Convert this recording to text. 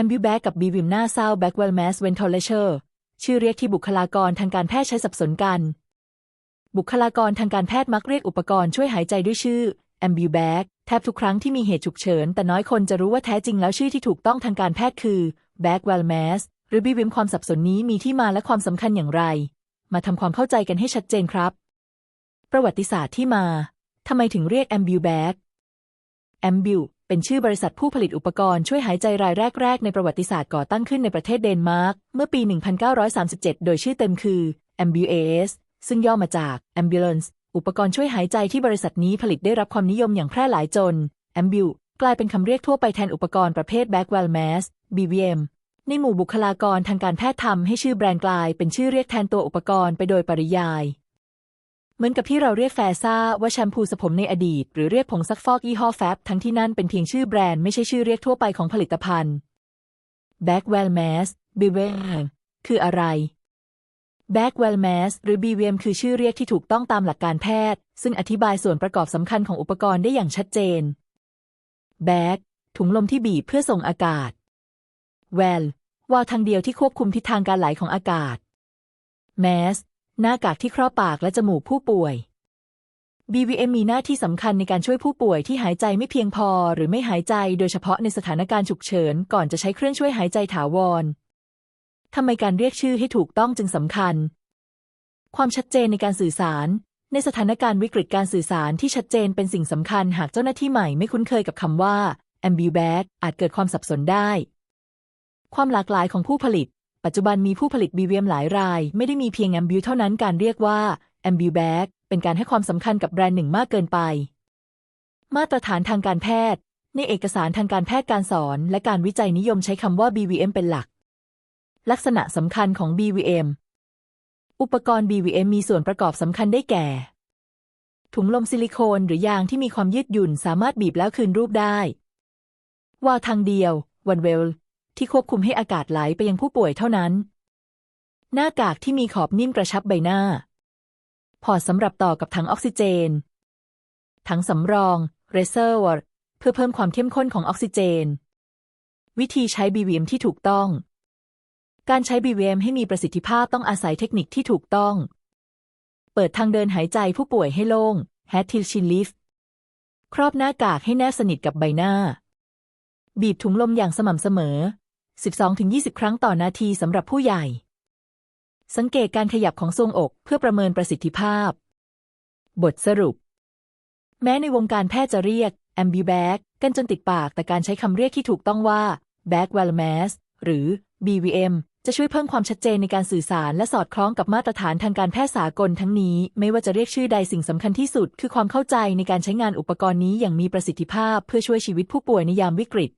a m b u b a c กับ b v i m หน้าเศร้า Backwell Mass Ventilator ชื่อเรียกที่บุคลากรทางการแพทย์ใช้สับสนกัน บุคลากรทางการแพทย์มักเรียกอุปกรณ์ช่วยหายใจด้วยชื่อ a m b u b a c แทบทุกครั้งที่มีเหตุฉุกเฉิน แต่น้อยคนจะรู้ว่าแท้จริงแล้วชื่อที่ถูกต้องทางการแพทย์คือ Backwell Mass หรือ b v i m ความสับสนนี้มีที่มาและความสำคัญอย่างไร มาทำความเข้าใจกันให้ชัดเจนครับ ประวัติศาสตร์ที่มาทำไมถึงเรียก a m b u b a c a m b u เป็นชื่อบริษัทผู้ผลิตอุปกรณ์ช่วยหายใจรายแรก ๆ ในประวัติศาสตร์ก่อตั้งขึ้นในประเทศเดนมาร์กเมื่อปี 1937 โดยชื่อเต็มคือ Ambuas ซึ่งย่อมาจาก Ambulance อุปกรณ์ช่วยหายใจที่บริษัทนี้ผลิตได้รับความนิยมอย่างแพร่หลายจน Ambu กลายเป็นคำเรียกทั่วไปแทนอุปกรณ์ประเภท Backwell Mask BVM ในหมู่บุคลากรทางการแพทย์ทำให้ชื่อแบรนด์กลายเป็นชื่อเรียกแทนตัวอุปกรณ์ไปโดยปริยาย เหมือนกับที่เราเรียกแฟซ่าว่าแชมพูสระผมในอดีต หรือเรียกผงซักฟอกยี่ห้อแฟบทั้งที่นั่นเป็นเพียงชื่อแบรนด์ไม่ใช่ชื่อเรียกทั่วไปของผลิตภัณฑ์ Backwell Mask BVM คืออะไร Backwell Mask หรือ BVM คือชื่อเรียกที่ถูกต้องตามหลักการแพทย์ ซึ่งอธิบายส่วนประกอบสำคัญของอุปกรณ์ได้อย่างชัดเจน Bag ถุงลมที่บีบเพื่อส่งอากาศ Well วาล์วทางเดียวที่ควบคุมทิศทางการไหลของอากาศ Mask หน้ากากที่ครอบปากและจมูกผู้ป่วย BVM มีหน้าที่สำคัญในการช่วยผู้ป่วยที่หายใจไม่เพียงพอหรือไม่หายใจโดยเฉพาะในสถานการณ์ฉุกเฉิน ก่อนจะใช้เครื่องช่วยหายใจถาวรทำไมการเรียกชื่อให้ถูกต้องจึงสำคัญ ความชัดเจนในการสื่อสาร ในสถานการณ์วิกฤตการสื่อสารที่ชัดเจนเป็นสิ่งสำคัญหากเจ้าหน้าที่ใหม่ไม่คุ้นเคยกับคำว่า a m b u b a c อาจเกิดความสับสนได้ ความหลากหลายของผู้ผลิต ปัจจุบันมีผู้ผลิต BVM หลายราย ไม่ได้มีเพียง a m b u เท่านั้นการเรียกว่า a m b u b a c เป็นการให้ความสำคัญกับแบรนด์หนึ่งมากเกินไป มาตรฐานทางการแพทย์ ในเอกสารทางการแพทย์การสอน และการวิจัยนิยมใช้คำว่า BVM เป็นหลัก ลักษณะสำคัญของ BVM อุปกรณ์ BVM มีส่วนประกอบสำคัญได้แก่ ถุงลมซิลิโคนหรือยางที่มีความยืดหยุ่นสามารถบีบแล้วคืนรูปได้ วาทางเดียววันเวล ที่ควบคุมให้อากาศไหลไปยังผู้ป่วยเท่านั้น หน้ากากที่มีขอบนิ่มกระชับใบหน้า พอสำหรับต่อกับถังออกซิเจน ถังสำรอง reservoir เพื่อเพิ่มความเข้มข้นของออกซิเจน วิธีใช้ BVM ที่ถูกต้อง การใช้ BVM ให้มีประสิทธิภาพต้องอาศัยเทคนิคที่ถูกต้อง เปิดทางเดินหายใจผู้ป่วยให้โล่ง Hat till chin lift ครอบหน้ากากให้แนบสนิทกับใบหน้า บีบถุงลมอย่างสม่ำเสมอ 12-20 ครั้งต่อนาทีสำหรับผู้ใหญ่ สังเกตการขยับของทรวงอกเพื่อประเมินประสิทธิภาพ บทสรุป แม้ในวงการแพทย์จะเรียก a m b u b a c กันจนติดปาก แต่การใช้คำเรียกที่ถูกต้องว่า Backwell Mask หรือ BVM จะช่วยเพิ่มความชัดเจนในการสื่อสาร และสอดคล้องกับมาตรฐานทางการแพทย์สากลทั้งนี้ ไม่ว่าจะเรียกชื่อใดสิ่งสำคัญที่สุด คือความเข้าใจในการใช้งานอุปกรณ์นี้อย่างมีประสิทธิภาพเพื่อช่วยชีวิตผู้ป่วยในยามวิกฤต